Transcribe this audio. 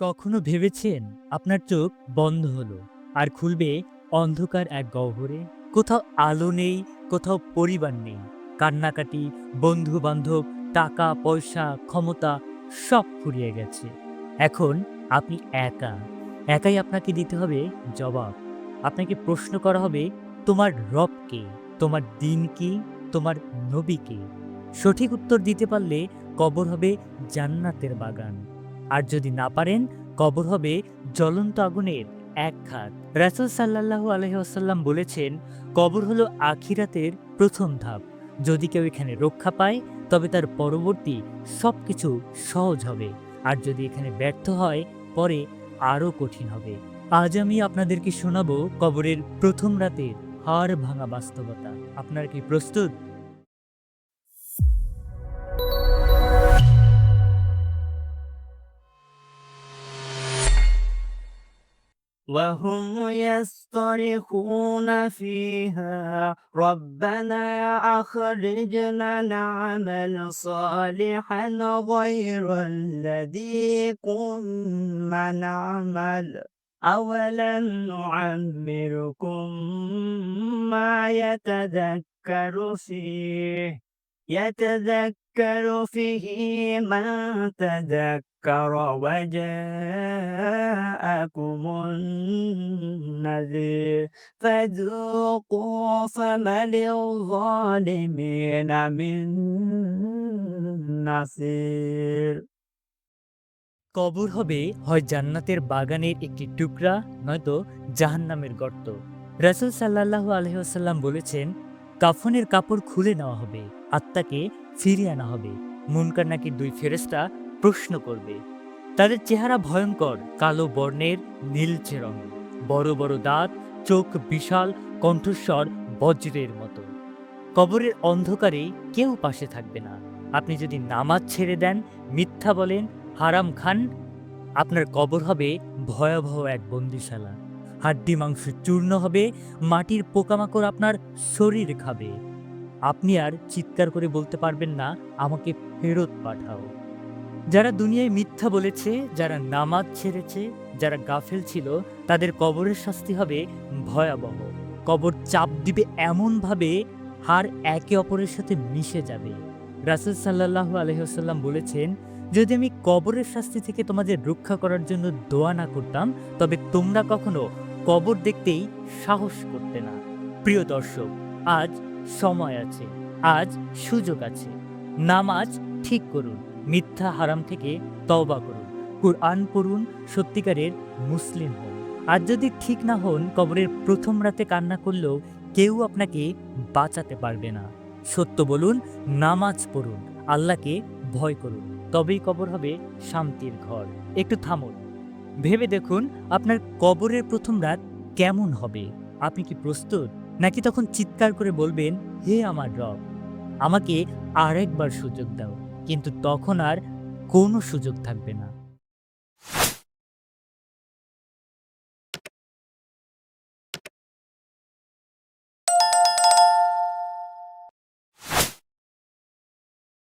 কখনো ভেবেছেন আপনার চোখ বন্ধ হলো আর খুলবে অন্ধকার এক গহ্বরে? কোথাও আলো নেই, কোথাও পরিবার নেই, কান্নাকাটি বন্ধু বান্ধব টাকা, পয়সা, ক্ষমতা সব ফুরিয়ে গেছে। এখন আপনি একা, একাই আপনাকে দিতে হবে জবাব। আপনাকে প্রশ্ন করা হবে, তোমার রব কে? তোমার দিন কি? তোমার নবী কে? সঠিক উত্তর দিতে পারলে কবর হবে জান্নাতের বাগান। আর যদি না পারেন, কবর হবে জ্বলন্ত আগুনের এক খাত রাসুল সাল্লাহু আলহিহাসাল্লাম বলেছেন, কবর হলো আখিরাতের প্রথম ধাপ। যদি কেউ এখানে রক্ষা পায়, তবে তার পরবর্তী সব কিছু সহজ হবে। আর যদি এখানে ব্যর্থ হয়, পরে আরও কঠিন হবে। আজ আমি আপনাদেরকে শোনাবো কবরের প্রথম রাতের হাড় ভাঙা বাস্তবতা। আপনারা কি প্রস্তুত? وهم يصطرخون فيها ربنا أخرجنا نعمل صالحا غير الذي كنا نعمل. أولم نعمركم ما يتذكر فيه؟ يتذكر فيه من تذكر وجاءكم النذير فذوقوا فما للظالمين من نصير কবর হবে হয় জান্নাতের বাগানের একটি টুকরা নয়তো জাহান্নামের গর্ত রাসুল সাল্লাহ আলহিহাসাল্লাম বলেছেন কাফনের কাপড় খুলে নেওয়া হবে, আত্মাকে ফিরিয়ে আনা হবে। মুনকার নাকি দুই ফেরেস্তা প্রশ্ন করবে, তাদের চেহারা ভয়ঙ্কর, কালো বর্ণের, নীলচে রঙ বড় বড় দাঁত, চোখ বিশাল, কণ্ঠস্বর বজ্রের মতো। কবরের অন্ধকারে কেউ পাশে থাকবে না। আপনি যদি নামাজ ছেড়ে দেন, মিথ্যা বলেন, হারাম খান, আপনার কবর হবে ভয়াবহ এক বন্দিশালা। হাড্ডি মাংস চূর্ণ হবে, মাটির পোকামাকড় আপনার শরীর খাবে। আপনি আর চিৎকার করে বলতে পারবেন না, আমাকে ফেরত পাঠাও। যারা দুনিয়ায় মিথ্যা বলেছে, যারা নামাজ ছেড়েছে, যারা গাফেল ছিল, তাদের কবরের শাস্তি হবে ভয়াবহ। কবর চাপ দিবে এমনভাবে, হার একে অপরের সাথে মিশে যাবে। রাসুল সাল্লাহু আলহিহাল্লাম বলেছেন, যদি আমি কবরের শাস্তি থেকে তোমাদের রক্ষা করার জন্য দোয়া না করতাম, তবে তোমরা কখনো কবর দেখতেই সাহস করতে না। প্রিয় দর্শক, আজ সময় আছে, আজ সুযোগ আছে। নামাজ ঠিক করুন, মিথ্যা হারাম থেকে তওবা করুন। কুরআন পড়ুন, সত্যিকারের মুসলিম হন। আর যদি ঠিক না হন, কবরের প্রথম রাতে কান্না করলেও কেউ আপনাকে বাঁচাতে পারবে না। সত্য বলুন, নামাজ পড়ুন, আল্লাহকে ভয় করুন, তবেই কবর হবে শান্তির ঘর। একটু থামুন। ভেবে দেখুন আপনার কবরের প্রথম রাত কেমন হবে। আপনি কি প্রস্তুত? নাকি তখন চিৎকার করে বলবেন, হে আমার রব, আমাকে আরেকবার সুযোগ দাও। কিন্তু তখন আর কোনো সুযোগ থাকবে না।